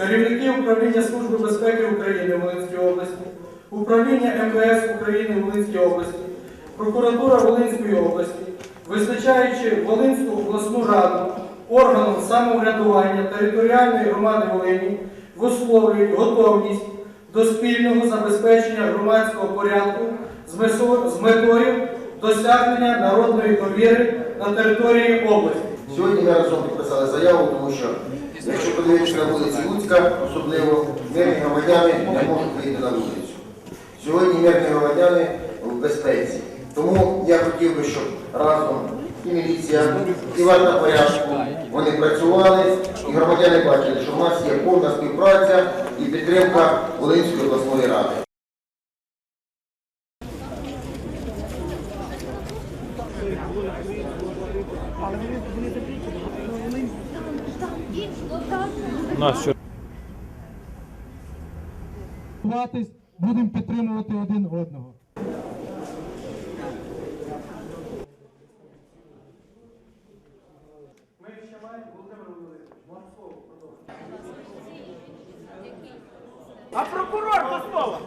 керівники управління Служби безпеки України в Волинській області, управління МВС України в Волинській області, прокуратура Волинської області, визначаючи Волинську обласну раду органом самоврядування територіальної громади Волині, висловлюють готовність до спільного забезпечення громадського порядку з метою досягнення народної довіри на території області. Сьогодні ми разом підписали заяву, тому що якщо подивитися на вулиці Луцька, особливо мирні громадяни не можуть вийти на вулицю. Сьогодні мирні громадяни в безпеці. Тому я хотів би, щоб разом і міліція, і варта порядку вони працювали, і громадяни бачили, що в нас є повна співпраця і підтримка Волинської обласної ради. Спілкуватись, будемо підтримувати один одного. А прокурор до слова.